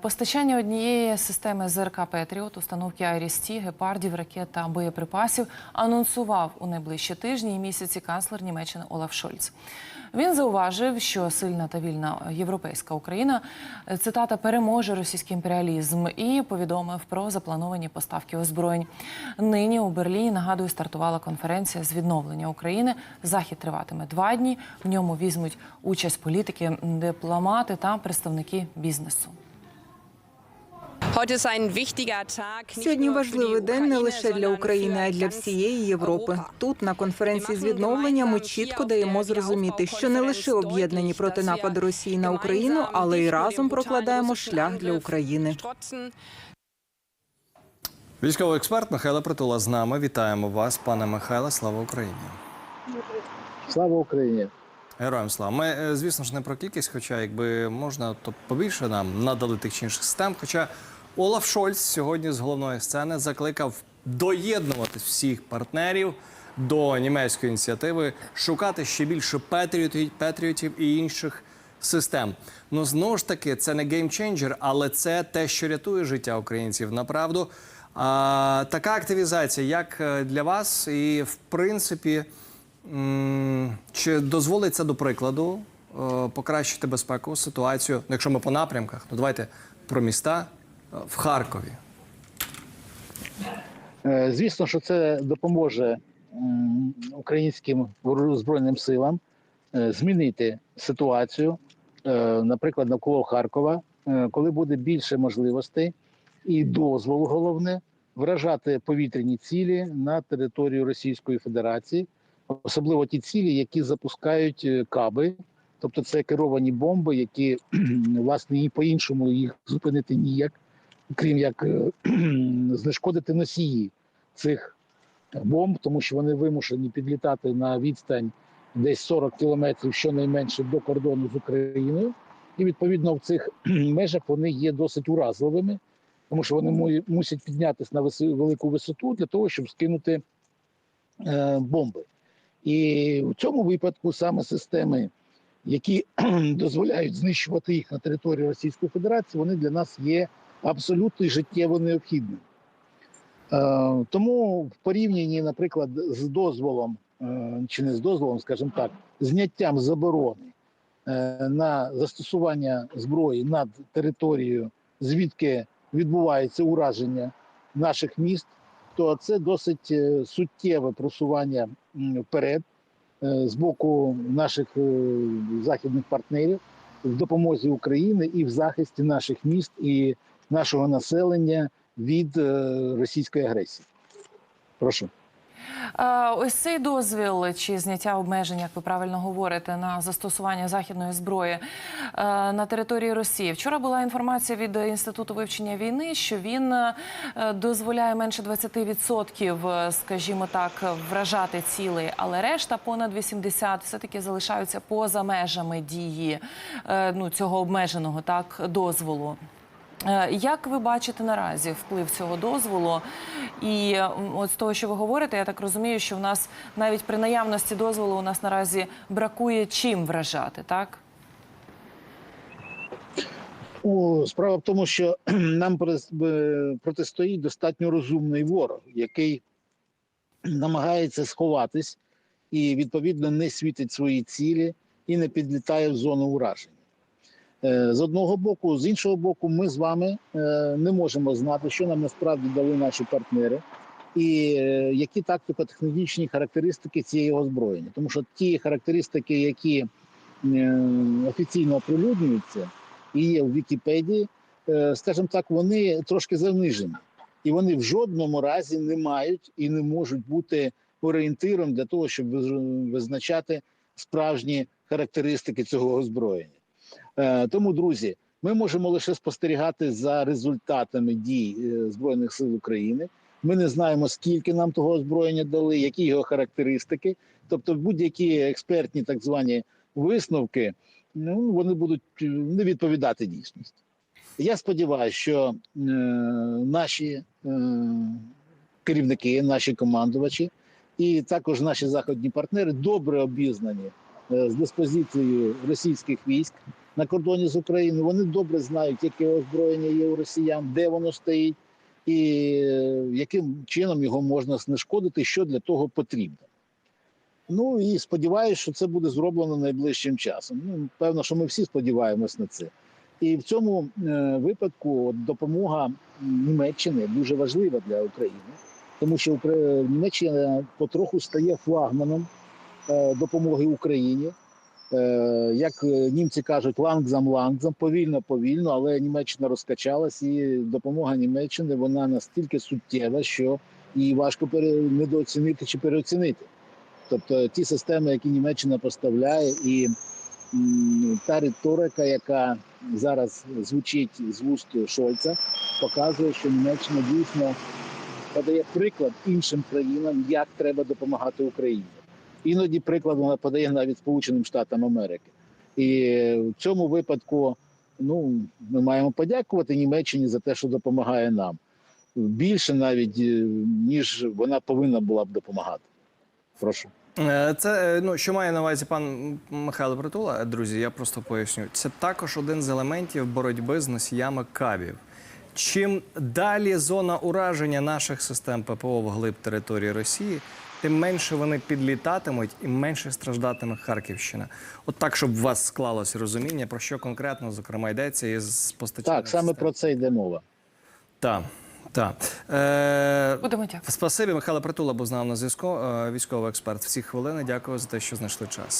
Постачання однієї системи ЗРК Петріот, установки Айрісті, гепардів, ракет та боєприпасів анонсував у найближчі тижні і місяці канцлер Німеччини Олаф Шольц. Він зауважив, що сильна та вільна європейська Україна е, цитата переможе російський імперіалізм і повідомив про заплановані поставки озброєнь. Нині у Берліні нагадую стартувала конференція з відновлення України. Захід триватиме два дні. В ньому візьмуть участь політики, дипломати та представники бізнесу. Сьогодні важливий день не лише для України, а й для всієї Європи. Тут на конференції з відновлення ми чітко даємо зрозуміти, що не лише об'єднані проти нападу Росії на Україну, але й разом прокладаємо шлях для України. Військовий експерт Михайло Притула з нами. Вітаємо вас, пане Михайле. Слава Україні! Слава Україні! Героям слава. Ми, е, звісно ж, не про кількість, хоча якби можна, то побільше нам надали тих чи інших систем. Хоча Олаф Шольц сьогодні з головної сцени закликав доєднувати всіх партнерів до німецької ініціативи, шукати ще більше патріотів, і інших систем. Ну знову ж таки, це не геймченджер, але це те, що рятує життя українців. Направду, а, така активізація, як е, для вас, і в принципі. Чи дозволить це до прикладу е, покращити безпекову ситуацію? Ну, якщо ми по напрямках, то давайте про міста в Харкові. Е, Звісно, що це допоможе українським збройним силам е, змінити ситуацію, е, наприклад, навколо Харкова, коли буде більше можливостей і дозволу, головне, вражати повітряні цілі на територію Російської Федерації, особливо ті цілі, які запускають каби, тобто це керовані бомби, які власне і по-іншому їх зупинити ніяк, крім як е, знешкодити носії цих бомб, тому що вони вимушені підлітати на відстань десь 40 кілометрів щонайменше до кордону з Україною. І відповідно в цих межах вони є досить уразливими, тому що вони мусять піднятися на велику висоту для того, щоб скинути е, бомби. І в цьому випадку саме системи, які дозволяють знищувати їх на території Російської Федерації, вони для нас є абсолютно життєво необхідними. Е, тому в порівнянні, наприклад, з дозволом, е, чи не з дозволом, скажімо так, зняттям заборони е, на застосування зброї над територією, звідки відбувається ураження наших міст, то це досить суттєве просування вперед з боку наших західних партнерів в допомозі України і в захисті наших міст і нашого населення від е, російської агресії. Прошу. Е, Ось цей дозвіл чи зняття обмежень, як ви правильно говорите, на застосування західної зброї е, на території Росії. Вчора була інформація від інституту вивчення війни, що він дозволяє менше 20%, е, скажімо так, вражати цілей, але решта понад 80% все-таки залишаються поза межами дії ну, цього обмеженого так дозволу. Е, Як ви бачите наразі вплив цього дозволу? І от з того, що ви говорите, я так розумію, що в нас навіть при наявності дозволу у нас наразі бракує чим вражати, так? Справа в тому, що нам е, протистоїть достатньо розумний ворог, який намагається сховатись і відповідно не світить свої цілі і не підлітає в зону ураження. Е, З одного боку, з іншого боку, ми з вами е, не можемо знати, що нам насправді дали наші партнери, і е, які тактико-технологічні характеристики цієї озброєння. Тому що ті характеристики, які офіційно оприлюднюються і є в Вікіпедії, скажімо так, вони трошки занижені, і вони в жодному разі не мають і не можуть бути орієнтиром для того, щоб визначати справжні характеристики цього озброєння. Е, Тому, друзі, ми можемо лише спостерігати за результатами дій е, Збройних сил України. Ми не знаємо, скільки нам того озброєння дали, які його характеристики. Тобто, будь-які експертні так звані висновки, ну вони будуть е, не відповідати дійсності. Я сподіваюся, що е, наші е, керівники, наші командувачі і також наші заходні партнери добре обізнані з диспозицією російських військ, на кордоні з Україною. Вони добре знають, яке озброєння є у росіян, де воно стоїть, і е, яким чином його можна знешкодити, що для того потрібно. Ну і сподіваюся, що це буде зроблено найближчим часом. Ну, певно, що ми всі сподіваємось на це. І в цьому е, випадку допомога Німеччини дуже важлива для України, тому що Німеччина потроху стає флагманом е, допомоги Україні. Е, як е, німці кажуть, лангзам лангзам, повільно, повільно, але Німеччина розкачалась, і допомога Німеччини вона настільки суттєва, що її важко недооцінити чи переоцінити. Тобто ті системи, які Німеччина поставляє, і та риторика, яка зараз звучить з вуст Шольца, показує, що Німеччина дійсно подає приклад іншим країнам, як треба допомагати Україні. Іноді приклад вона подає навіть Сполученим Штатам Америки. І в цьому випадку ну, ми маємо подякувати Німеччині за те, що допомагає нам. Більше навіть, е, ніж вона повинна була б допомагати. Прошу. Е, Це е, ну що має на увазі пан Михайло Притула, друзі. Я просто поясню. Це також один з елементів боротьби з носіями кабів. Чим далі зона ураження наших систем ППО вглиб території Росії, тим менше вони підлітатимуть і менше страждатиме Харківщина. От так, щоб у вас склалось розуміння, про що конкретно зокрема йдеться із постачанням. Так, саме про це йде мова. так. Так. Е, Будемо дякувати. Спасибі, Михайло Притула був з нами на зв'язку. е, Військовий експерт. Всі хвилини. Дякую за те, що знайшли час.